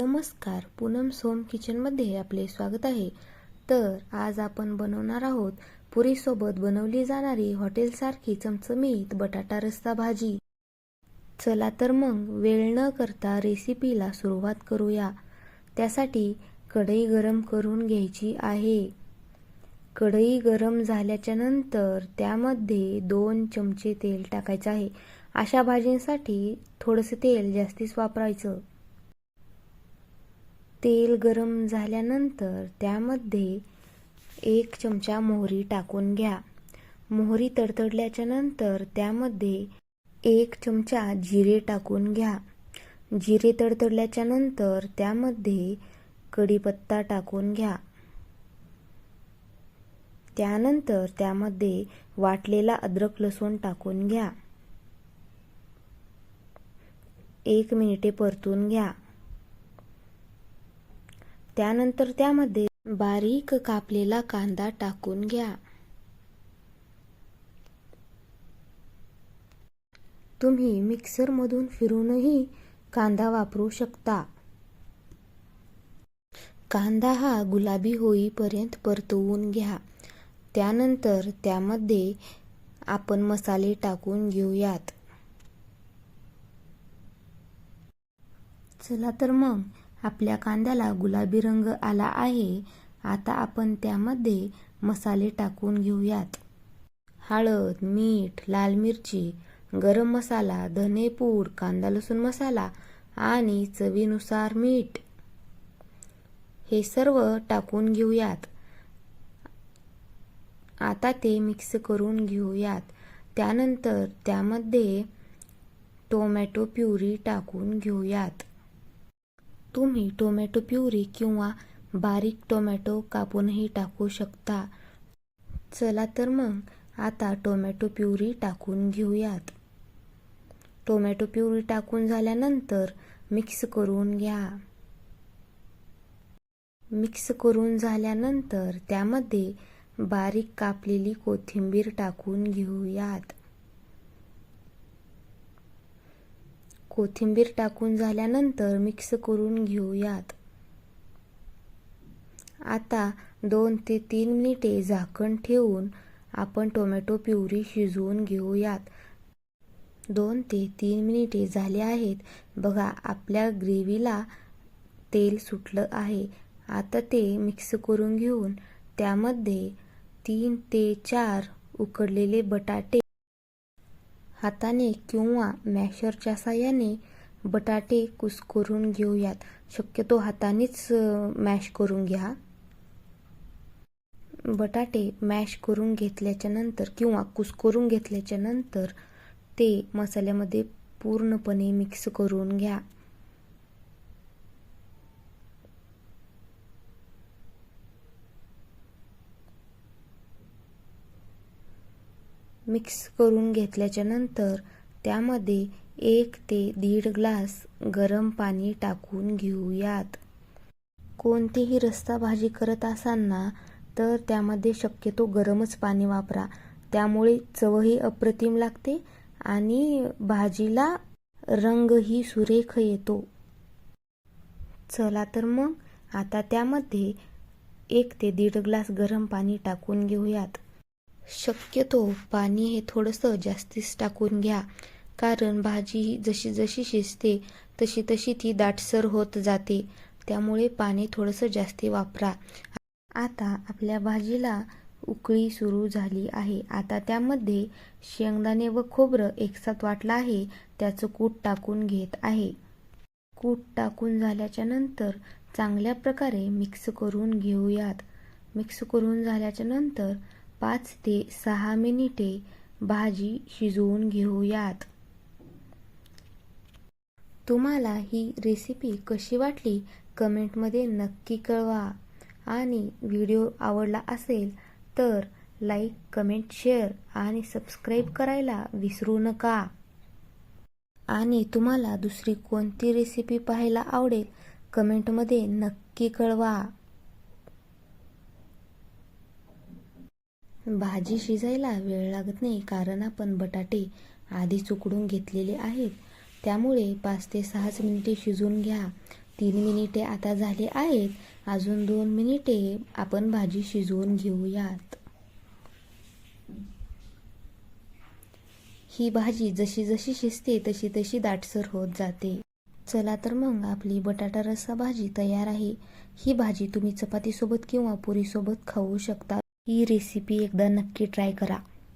नमस्कार पूनम सोम किचनमध्ये आपले स्वागत आहे. तर आज आपण बनवणार आहोत पुरीसोबत बनवली जाणारी हॉटेलसारखी चमचमीत बटाटा रस्सा भाजी. चला तर मग वेळ न करता रेसिपीला सुरुवात करूया. त्यासाठी कढई गरम करून घ्यायची आहे. कढई गरम झाल्याच्यानंतर त्यामध्ये दोन चमचे तेल टाकायचं आहे. अशा भाजींसाठी थोडंसं तेल जास्तीच वापरायचं. तेल गरम झाल्यानंतर त्यामध्ये एक चमचा मोहरी टाकून घ्या. मोहरी तडतडल्याच्या नंतर त्यामध्ये एक चमचा जिरे टाकून घ्या. जिरे तडतडल्याच्या नंतर त्यामध्ये कढीपत्ता टाकून घ्या. त्यानंतर त्यामध्ये वाटलेला अद्रक लसूण टाकून घ्या. एक मिनिटे परतून घ्या. त्यानंतर त्यामध्ये बारीक कापलेला कांदा टाकून घ्या. तुम्ही मिक्सरमधून फिरूनही कांदा वापरू शकता. कांदा हा गुलाबी होईपर्यंत परतवून घ्या. त्यानंतर त्यामध्ये आपण मसाले टाकून घेऊयात. चला तर मग आपल्या कांद्याला गुलाबी रंग आला आहे. आता आपण त्यामध्ये मसाले टाकून घेऊयात. हळद मीठ लाल मिरची गरम मसाला धनेपूड कांदा लसूण मसाला आणि चवीनुसार मीठ. हे सर्व टाकून घेऊयात. आता ते मिक्स करून घेऊयात. त्यानंतर त्यामध्ये टोमॅटो प्युरी टाकून घेऊयात. तुम्ही टोमॅटो प्युरी किंवा बारीक टोमॅटो कापूनही टाकू शकता. चला तर मग आता टोमॅटो प्युरी टाकून घेऊयात. टोमॅटो प्युरी टाकून झाल्यानंतर मिक्स करून घ्या. मिक्स करून झाल्यानंतर त्यामध्ये बारीक कापलेली कोथिंबीर टाकून घेऊयात. कोथिंबीर टाकून झाल्यानंतर मिक्स करून घेऊयात. आता दोन ते तीन मिनिटे झाकण ठेवून आपण टोमॅटो प्युरी शिजवून घेऊयात. दोन ते तीन मिनिटे झाले आहेत. बघा आपल्या ग्रेव्हीला तेल सुटलं आहे. आता ते मिक्स करून घेऊन त्यामध्ये तीन ते चार उकडलेले बटाटे हाताने किंवा मॅशरच्या साह्याने बटाटे कुस्करून घेऊयात. शक्यतो हातानेच मॅश करून घ्या. बटाटे मॅश करून घेतल्याच्या नंतर किंवा कुस्करून घेतल्याच्या नंतर ते मसाल्यामध्ये पूर्णपणे मिक्स करून घ्या. मिक्स करून घेतल्याच्यानंतर त्यामध्ये एक ते दीड ग्लास गरम पाणी टाकून घेऊयात. कोणतीही रस्ता भाजी करत असांना तर त्यामध्ये शक्यतो गरमच पाणी वापरा. त्यामुळे चवही अप्रतिम लागते आणि भाजीला रंगही सुरेख येतो. चला तर मग आता त्यामध्ये एक ते दीड ग्लास गरम पाणी टाकून घेऊयात. शक्यतो पाणी हे थोडंसं जास्तीच टाकून घ्या. कारण भाजी जशी जशी शिजते तशी तशी ती दाटसर होत जाते. त्यामुळे पाणी थोडंसं जास्ती वापरा. आता आपल्या भाजीला उकळी सुरू झाली आहे. आता त्यामध्ये शेंगदाणे व खोबरं एकसाथ वाटलं आहे. त्याचं कूट टाकून घेत आहे. कूट टाकून झाल्याच्यानंतर चांगल्या प्रकारे मिक्स करून घेऊयात. मिक्स करून झाल्याच्यानंतर पाच ते सहा मिनिटे भाजी शिजवून घेऊयात. तुम्हाला ही रेसिपी कशी वाटली कमेंटमध्ये नक्की कळवा. आणि व्हिडिओ आवडला असेल तर लाईक कमेंट शेअर आणि सबस्क्राईब करायला विसरू नका. आणि तुम्हाला दुसरी कोणती रेसिपी पाहायला आवडेल कमेंटमध्ये नक्की कळवा. भाजी शिजायला वेळ लागत नाही कारण आपण बटाटे आधीच उकडून घेतलेले आहेत. त्यामुळे पाच ते सहाच मिनिटे शिजवून घ्या. तीन मिनिटे आता झाले आहेत. अजून दोन मिनिटे आपण भाजी शिजवून घेऊयात. ही भाजी जशी जशी शिजते तशी तशी दाटसर होत जाते. चला तर मग आपली बटाटा रस्सा भाजी तयार आहे. ही भाजी तुम्ही चपातीसोबत किंवा पुरीसोबत खाऊ शकता. ही रेसिपी एकदा नक्की ट्राय करा.